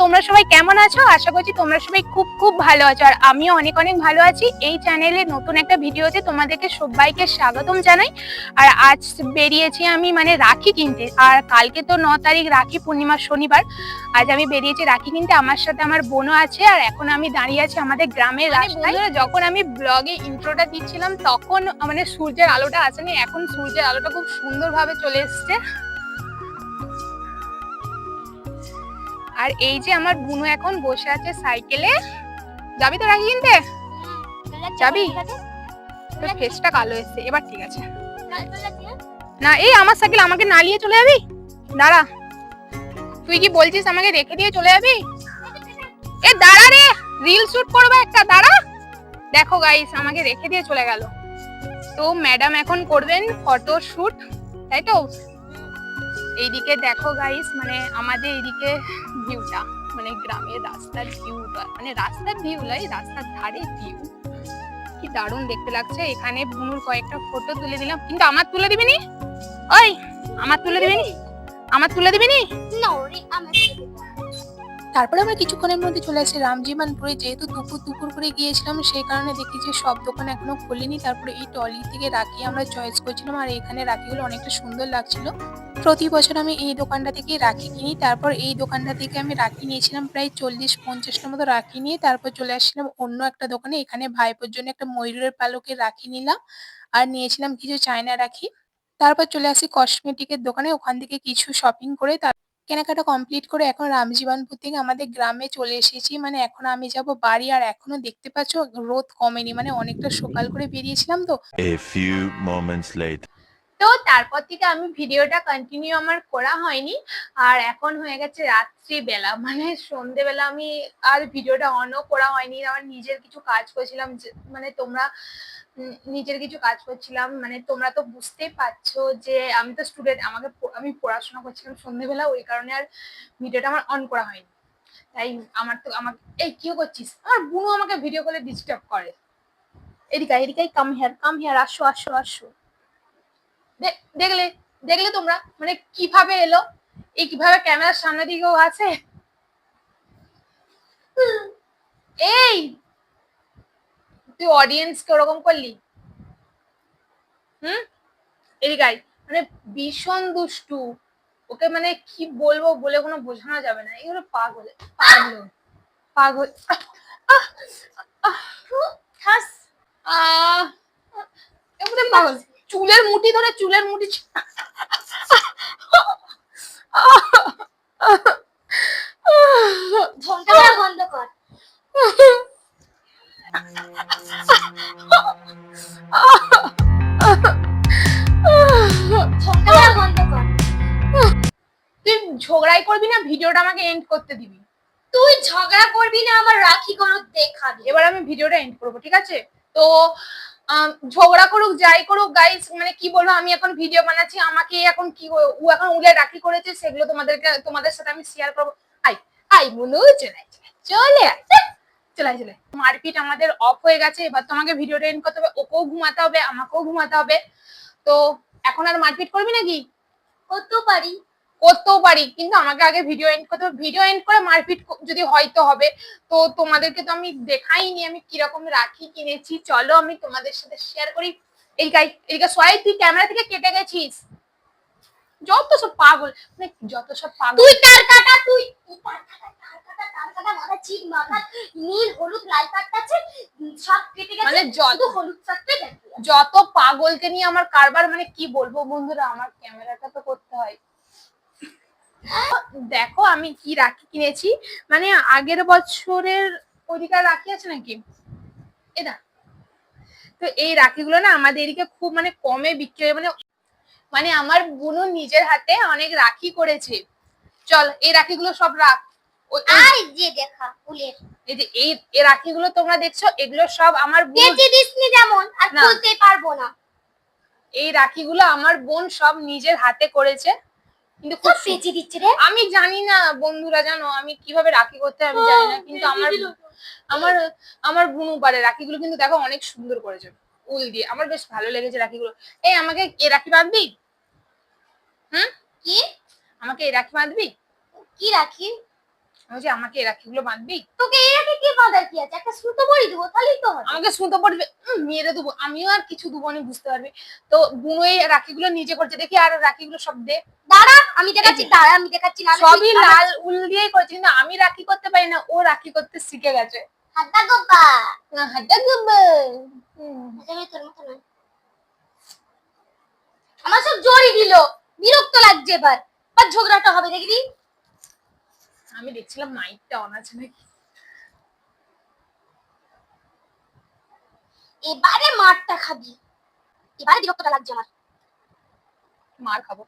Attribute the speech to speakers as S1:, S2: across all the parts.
S1: তোমরা সবাই কেমন আছো? আশা করছি তোমরা সবাই খুব খুব ভালো আছো। আর আমিও অনেক অনেক ভালো আছি। এই চ্যানেলে নতুন একটা ভিডিওতে তোমাদেরকে সবাইকে স্বাগতম জানাই। আর আজ বেরিয়েছি আমি মানে রাখি কিনতে। আর কালকে তো ন তারিখ রাখি পূর্ণিমা শনিবার। আজ আমি বেরিয়েছি রাখি কিনতে। আমার সাথে আমার বোনও আছে। আর এখন আমি দাঁড়িয়ে আছি আমাদের গ্রামের রাস্তায়। যখন আমি ব্লগে ইন্ট্রোটা দিচ্ছিলাম তখন মানে সূর্যের আলোটা আসেনি। এখন সূর্যের আলোটা খুব সুন্দরভাবে চলে এসছে। আর এই যে আমার বুনু এখন বসে আছে সাইকেলে। যাবি তো রাখি কিনতে? যাবি? তোর ফেসটা কালো এসছে। এবার ঠিক আছে। না, এই আমার সাইকেল আমাকে না নিয়ে চলে যাবি? দাঁড়া। তুই কি বলছিস আমাকে রেখে দিয়ে চলে যাবি? এ, দাঁড়া রে! রিল শুট করবে একটা, দাঁড়া। দেখো গাইস আমাকে রেখে দিয়ে চলে গেল। তো ম্যাডাম এখন করবেন ফটো শুট তাই তো? এইদিকে দেখো গাইস মানে আমাদের এইদিকে ভিউটা মানে গ্রামের রাস্তার ভিউটা মানে রাস্তার ভিউ নয়, রাস্তার ধারে ভিউ কি দারুণ দেখতে লাগছে। এখানে বুনুর কয়েকটা ফটো তুলে দিলাম। কিন্তু আমার তুলে দিবি নি? ওই, আমার তুলে দিবি নি? আমার তুলে দিবি নি। তারপরে আমরা কিছুক্ষণের মধ্যে চলে আসি রামজিমানপুরে যেহেতু দুপুর দুপুর করে গিয়েছিলাম, সেই কারণে দেখি যে সব দোকান এখনও খোলেনি। তারপরে এই টলি থেকে রাখি আমরা চয়েস করছিলাম আর এখানে রাখিগুলো অনেকটা সুন্দর লাগছিল। প্রতি বছর আমি এই দোকানটা থেকে রাখি কিনি। তারপর এই দোকানটা থেকে আমি রাখি নিয়েছিলাম প্রায় চল্লিশ, পঞ্চাশটার মতো রাখি নিয়ে। তারপর চলে আসছিলাম অন্য একটা দোকানে। এখানে ভাইপোর জন্য একটা ময়ূরের পালকের রাখি নিলাম আর নিয়েছিলাম কিছু চায়না রাখি। তারপর চলে আসি কসমেটিকের দোকানে। ওখান থেকে কিছু শপিং করে তার কেনাকাটা কমপ্লিট করে এখন রামজীবনপুর থেকে আমাদের গ্রামে চলে এসেছি। মানে এখন আমি যাব বাড়ি আর এখনও দেখতে পাচ্ছ রোদ কমেনি মানে অনেকটা সকাল করে বেরিয়েছিলাম তো।
S2: A few moments later.
S1: তো তারপর থেকে আমি ভিডিওটা কন্টিনিউ আমার করা হয়নি। আর এখন হয়ে গেছে রাত্রিবেলা মানে সন্ধেবেলা আমি আর ভিডিওটা অনও করা হয়নি। আমার নিজের কিছু কাজ করছিলাম যে- মানে তোমরা নিজের কিছু কাজ করছিলাম। মানে তোমরা তো বুঝতেই পারছ যে আমি তো স্টুডেন্ট আমাকে আমি পড়াশোনা করছিলাম সন্ধেবেলা ওই কারণে আর ভিডিওটা আমার অন করা হয়নি। তাই আমার তো আমাকে এই কি করছিস? আমার বুনু আমাকে ভিডিও কলে ডিস্টার্ব করে। এদিকে আয়, এদিকে কাম হেয়ার কাম হেয়ার আসো আসো আসো। দেখলে দেখলে তোমরা মানে কীভাবে এলো? এই কীভাবে ক্যামেরার সামনে দিকেও আছে? এই তুই অডিয়েন্স কে ওরকম করলি? হুম? আয়। মানে ভীষণ দুষ্টু। ওকে মানে কি বলব বলে কোনো বোঝানো যাবে না। এগুলো পাগল পাগল পাগল। আহ, চুলের মুঠি ধরে চুলের মুঠি ভিডিওটা আমাকে এন্ড করতে দিবি।
S3: তুই ঝগড়া করবি না, আমার রাখি কোনো দেখাবি।
S1: এবার আমি ভিডিওটা এন্ড করব, ঠিক আছে? তো ঝগড়া করুক, যাই করুক গাইস মানে কি বলব, আমি এখন ভিডিও বানাচ্ছি, আমাকে এখন কি ও এখন উলে রাখি করেছে, সেগুলো তোমাদেরকে, তোমাদের সাথে আমি শেয়ার করব। আই আই, মনু, চলে চলে চলে চলে মারপিট আমাদের অফ হয়ে গেছে, এবার তোমাকে ভিডিওটা এন্ড করতে হবে, ওকেও ঘুমাতে হবে, আমাকেও ঘুমাতে হবে। তো, এখন আর মারপিট করবি নাকি?
S3: করতেও পারি।
S1: করতেও পারি কিন্তু আমাকে আগে ভিডিও এন্ড করতে হবে। ভিডিও এন্ড করে মারপিট যদি হয়তো হবে। তো তোমাদেরকে তো আমি দেখাইনি আমি কীরকম রাখি কিনেছি। চলো আমি তোমাদের সাথে শেয়ার করি। এই গাই এদিকে সোয়াই তুই ক্যামেরা থেকে কেটে গেছিস? যত সব পাগল মানে যত সব পাগল।
S3: তুই তার কাটা তুই তুই তার কাটা তার কাটা তার কাটা মাথা চিক মাথা নীল হলুদ লাল কাটতাছে সব কেটে গেছে।
S1: মানে যত
S3: হলুদ
S1: যত পাগলকে নিয়ে আমার কারবার মানে কি বলব বন্ধুরা আমার ক্যামেরাটা তো করতে হয়। দেখো আমি কি রাখি কিনেছি। মানে আগের বছরের ওদিকে রাখি আছে নাকি? এটা তো এই রাখিগুলো না আমাদের এদিকে খুব মানে কমে বিক্রি হয়। মানে মানে আমার বুনু নিজের হাতে অনেক রাখি করেছে। চল এই রাখিগুলো সব রাখ।
S3: যে দেখা ফুলের।
S1: এই যে এই এই রাখিগুলো তোমরা দেখছ এগুলো সব আমার বুনু
S3: বেঁচে দিসনি যেমন আর খুলতে পারব না।
S1: এই রাখিগুলো আমার বোন সব নিজের হাতে করেছে। কিন্তু খুব
S3: দিচ্ছে রে।
S1: আমি জানি না বন্ধুরা জানো আমি কীভাবে রাখি করতে আমি জানি না কিন্তু আমার আমার আমার বুনু পারে রাখিগুলো কিন্তু দেখো অনেক সুন্দর করেছে উল দিয়ে। আমার বেশ ভালো লেগেছে রাখিগুলো। এই আমাকে এ রাখি বাঁধবি? হুম?
S3: কি?
S1: আমাকে এই রাখি বাঁধবি?
S3: কি রাখি?
S1: বলছি আমাকে এই রাখিগুলো বাঁধবি?
S3: তোকে এই রাখি কি বাঁধার কি আছে? একটা সুতো পরিয়ে দেবো তাহলেই তো
S1: আমাকে পড়বে উম, মেরে দেবো। আমিও আর কিছু দেবো না বুঝতে পারবি। তো বুনো এই রাখিগুলো নিজে করছে দেখি আর রাখিগুলো সব দে।
S3: দাঁড়া আমি দেখাচ্ছি দাঁড়া আমি দেখাচ্ছি না
S1: সবই লাল উল দিয়েই করছে কিন্তু আমি রাখি করতে পারি না ও রাখি করতে শিখে গেছে।
S3: হাতটা গোপা
S1: হাতে গুবে। হুম।
S3: তোর মতো নয়। আমার সব জড়ি দিল। বিরক্ত লাগছে এবার। আর ঝগড়াটা হবে দেখবি?
S1: আমি দেখছিলাম মাইকটা অন আছে নাকি।
S3: এবারে মারটা খাবি। এবারে বিরক্তটা লাগছে আমার।
S1: মার খাব।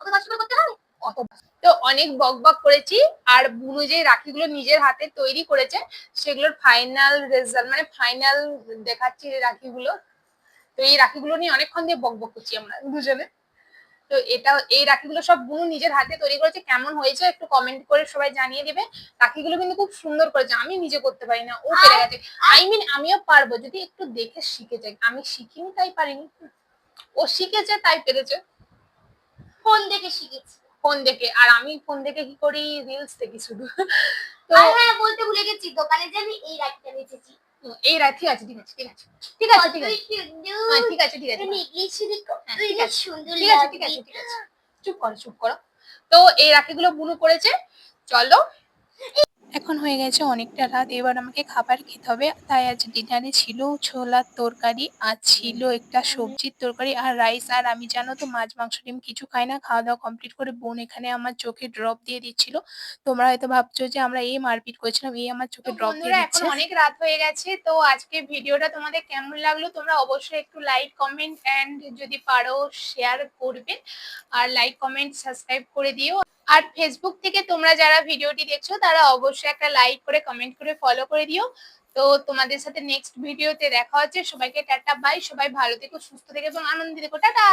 S3: ওকে কষ্ট করতে হবে
S1: অত তো অনেক বক বক করেছি আর বুনু যে রাখিগুলো নিজের হাতে তৈরি করেছে সেগুলোর ফাইনাল রেজাল্ট মানে ফাইনাল দেখাচ্ছি এই রাখিগুলো। তো এই রাখিগুলো নিয়ে অনেকক্ষণ দিয়ে বক বক করছি আমরা দুজনে। তো এটা এই রাখিগুলো সব বুনু নিজের হাতে তৈরি করেছে। কেমন হয়েছে একটু কমেন্ট করে সবাই জানিয়ে দিবে। রাখিগুলো কিন্তু খুব সুন্দর করেছে। আমি নিজে করতে পারি না ও পেরে গেছে। আই মিন আমিও পারব যদি একটু দেখে শিখে যাই। আমি শিখিনি তাই পারিনি। ও শিখেছে তাই পেরেছে।
S3: ফোন দেখে শিখেছি।
S1: ফোন দেখে আর আমি ফোন দেখে কি করি? রিলস দেখি শুধু। তো
S3: হ্যাঁ বলতে ভুলে গেছি দোকানে যে আমি এই রাখতে বেঁচেছি।
S1: এই রাত ঠিক আছে ঠিক আছে। ঠিক আছে ঠিক আছে। ঠিক আছে হ্যাঁ, ঠিক আছে ঠিক আছে।
S3: শুধু
S1: হ্যাঁ,
S3: তুই
S1: ঠিক আছে।
S3: সুন্দর
S1: ঠিক আছে ঠিক আছে ঠিক আছে। চুপ করো চুপ করো। তো এই রাখিগুলো বুনু করেছে। চলো। এখন হয়ে গেছে অনেকটা রাত এবার আমাকে খাবার খেতে হবে। তাই আজ ডিনারে ছিল ছোলার তরকারি আর ছিল একটা সবজির তরকারি আর রাইস আর আমি জানো তো মাছ মাংস ডিম কিছু খাই না খাওয়া দাওয়া কমপ্লিট করে বোন এখানে আমার চোখে ড্রপ দিয়ে দিচ্ছিল। তোমরা হয়তো ভাবছ যে আমরা এই মারপিট করেছিলাম এই আমার চোখে ড্রপ দিয়ে দিচ্ছে এখন অনেক রাত হয়ে গেছে তো আজকে ভিডিওটা তোমাদের কেমন লাগল তোমরা অবশ্যই একটু লাইক কমেন্ট এন্ড যদি পারো শেয়ার করবে। আর লাইক কমেন্ট সাবস্ক্রাইব করে দিও। আর ফেসবুক থেকে তোমরা যারা ভিডিওটি দেখছ, তারা অবশ্যই একটা লাইক করে কমেন্ট করে ফলো করে দিও। তো তোমাদের সাথে নেক্সট ভিডিওতে দেখা হচ্ছে। সবাইকে টাটা বাই সবাই ভালো থেকো, সুস্থ থেকো এবং আনন্দিত থেকো। টাটা!